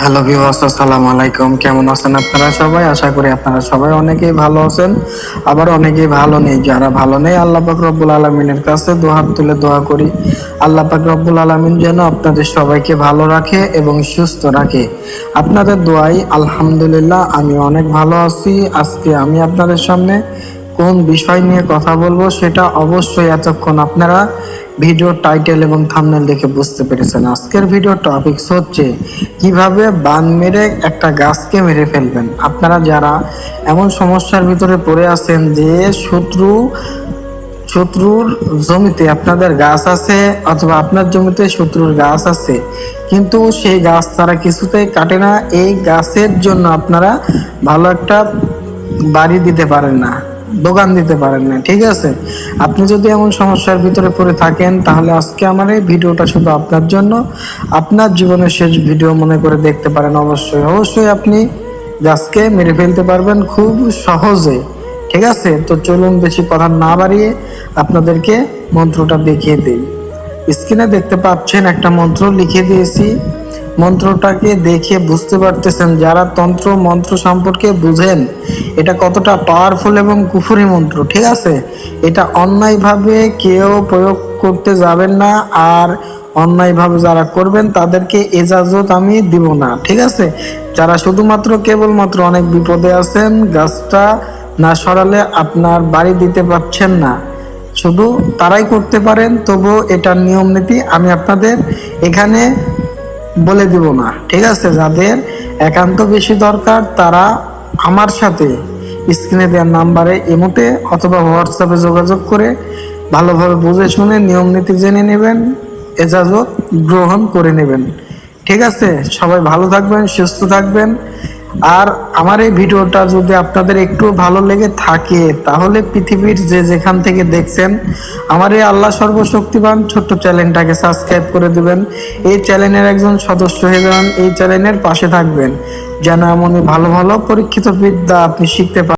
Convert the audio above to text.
Hello viewers আসসালামু আলাইকুম। কেমন আছেন আপনারা সবাই? আশা করি আপনারা সবাই অনেকেই ভালো আছেন। আবার অনেকেই ভালো নেই। যারা ভালো নেই, আল্লাহ পাক রব্বুল আলমিনের কাছে দোহাত তুলে দোয়া করি। আল্লাহ পাক রব্বুল আলমিন যেন আপনাদের সবাইকে ভালো রাখে এবং সুস্থ রাখে। আপনাদের দোয়াই আলহামদুলিল্লাহ, আমি অনেক ভালো আছি। আজকে আমি আপনাদের সামনে কোন বিষয় নিয়ে কথা বলব সেটা অবশ্যই এতক্ষণ আপনারা ভিডিও টাইটেল এবং থামনেল দেখে বুঝতে পেরেছেন। আজকের ভিডিও টপিকস হচ্ছে কীভাবে বান মেরে একটা গাছকে মেরে ফেলবেন। আপনারা যারা এমন সমস্যার ভিতরে পড়ে আছেন যে শত্রু, শত্রুর জমিতে আপনাদের গাছ আছে অথবা আপনার জমিতে শত্রুর গাছ আছে, কিন্তু সেই গাছ তারা কিছুতেই কাটে না। এই গাছের জন্য আপনারা ভালো একটা বাড়ি দিতে পারেন না। দোকান দিতে পারেন না, ঠিক আছে? আপনি যদি এমন সমস্যার ভিতরে পড়ে থাকেন, তাহলে আজকে আমার এই ভিডিওটা শুধু আপনার জন্য। আপনার জীবনের শেষ ভিডিও মনে করে দেখতে পারেন অবশ্যই। অবশ্যই আপনি গাছকে মেরে ফেলতে পারবেন খুব সহজে, ঠিক আছে? তো চলুন বেশি কথা না বাড়িয়ে আপনাদেরকে মন্ত্রটা দেখিয়ে দিই। স্ক্রিনে দেখতে পাচ্ছেন একটা মন্ত্র লিখে দিয়েছি। মন্ত্রটাকে দেখে বুঝতে পারতেছেন, যারা তন্ত্র মন্ত্র সম্পর্কে বুঝেন, এটা কতটা পাওয়ারফুল এবং কুফুরি মন্ত্র, ঠিক আছে? এটা অন্যায়ভাবে কেউ প্রয়োগ করতে যাবেন না, আর অন্যায়ভাবে যারা করবেন, তাদেরকে এজাজত আমি দিব না, ঠিক আছে? যারা শুধুমাত্র কেবলমাত্র অনেক বিপদে আছেন, গাছটা না সরালে আপনার বাড়ি দিতে পারছেন না। শুধু তারাই করতে পারেন তবু এটার নিয়ম নীতি আমি আপনাদের এখানে বলে দেব না। ঠিক আছে? যাদের একান্ত বেশি দরকার, তারা আমার সাথে স্ক্রিনে দেওয়ার নাম্বারে এমোতে অথবা হোয়াটসঅ্যাপে যোগাযোগ করে ভালোভাবে বুঝে শুনে নিয়ম নীতি জেনে নেবেন, এজাজত গ্রহণ করে নেবেন। ঠিক আছে? সবাই ভালো থাকবেন, সুস্থ থাকবেন। আর আমার এই ভিডিওটা যদি আপনাদের একটু ভালো লেগে থাকে, তাহলে পৃথিবীর যে যেখান থেকে দেখছেন, আমার এই আল্লাহ সর্বশক্তিবান ছোট্ট চ্যানেলটাকে সাবস্ক্রাইব করে দেবেন। এই চ্যানেলের একজন সদস্য হয়ে যান, এই চ্যানেলের পাশে থাকবেন, যেন এমনই ভালো ভালো পরীক্ষিত বিদ্যা আপনি শিখতে পারেন।